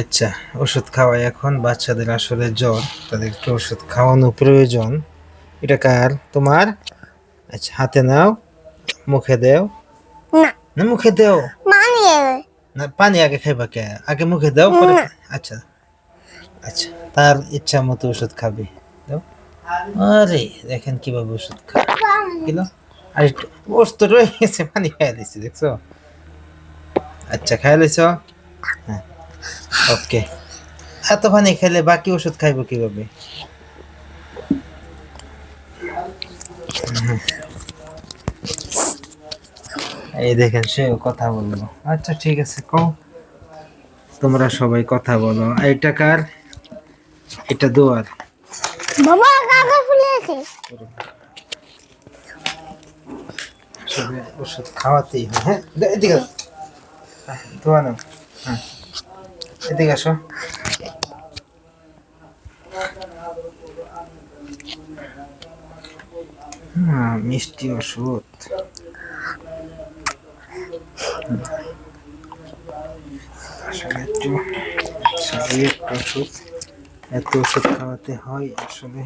আচ্ছা ওষুধ খাওয়াই এখন। বাচ্চাদের আসলে জ্বর তাদেরকে ওষুধ খাওয়ানো প্রয়োজন। এটা কার? তোমার? আচ্ছা হাতে নাও মুখে দেও। না। মুখে দেও। না পানি আগে খাইবা কে? আগে মুখে দাও পরে আচ্ছা আচ্ছা তার ইচ্ছা মতো ওষুধ খাবে। দাও। আরে দেখেন কীভাবে ওষুধ কিলো? আর একটু ওষ তো রয়ে গেছে পানি খাইয়া দিচ্ছি দেখছ? আচ্ছা খাইয়া দিছ হ্যাঁ। ওকে। এত পানি খেলে বাকি ওষুধ খাইবো কীভাবে? এই দেখেন সেও কথা বলল। আচ্ছা ঠিক আছে কও। তোমরা সবাই কথা বলো। এইটা কার? এটা দোয়ার। বাবা কাকা ফুলে আছে ওষুধ খাওয়াতেই হ্যাঁ এদিকে দোয়া নাও। হ্যাঁ। এদিকে আসো। মিষ্টি ওষুধ। আসলে একটু। একটা ওষুধ, এত ওষুধ খাওয়াতে হয় আসলে।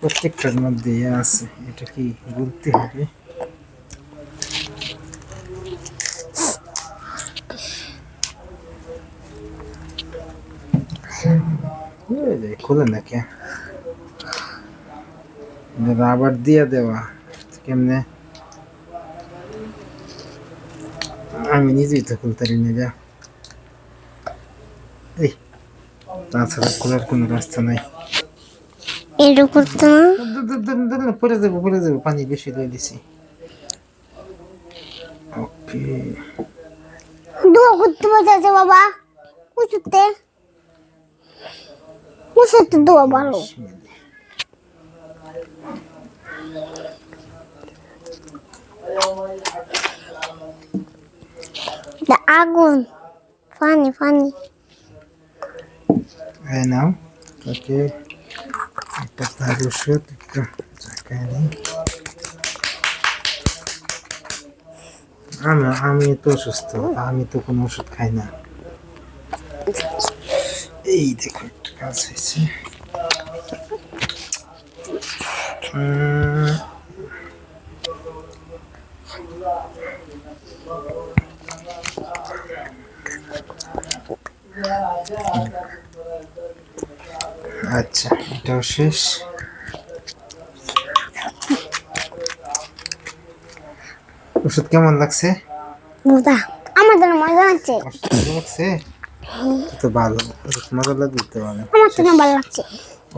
প্রত্যেকটার মধ্যে আছে, এটা কি বলতে হবে? খুলে নাকি রাবার দিয়ে দেওয়া কেমনে? আমি নিজেই তো খুলতে না যা। এই তাছাড়া খোলার কোনো রাস্তা নাই। দূর, পরে যাব পরে যাব পানি বেশি দিয়ে দিছি। ওকে দোয়া করতে বাবা উঁচুতে উঁচুতে দোয়া ভালো এটা আগুন পানি পানি এই নাও ওকে একটা তার ওষুধ একটু নেই আমি আমি তো অসুস্থ আমি তো কোনো ওষুধ খাই না এই দেখো একটা কাজ হয়েছে। আচ্ছা এটাও শেষ। ওষুধ কেমন লাগছে? বুঝা আমাদের মজা আছে লাগছে? তো ভালো মজা লাগবে তো ভালো আমার তো ভালো লাগছে।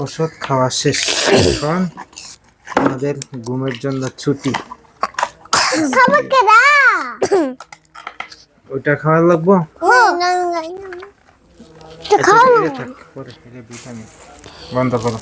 ওষুধ খাওয়া শেষ। এখন আমাদের ঘুমের জন্য ছুটি। ওইটা খাওয়া লাগবো? ভিটামিন। বন্ধ করো।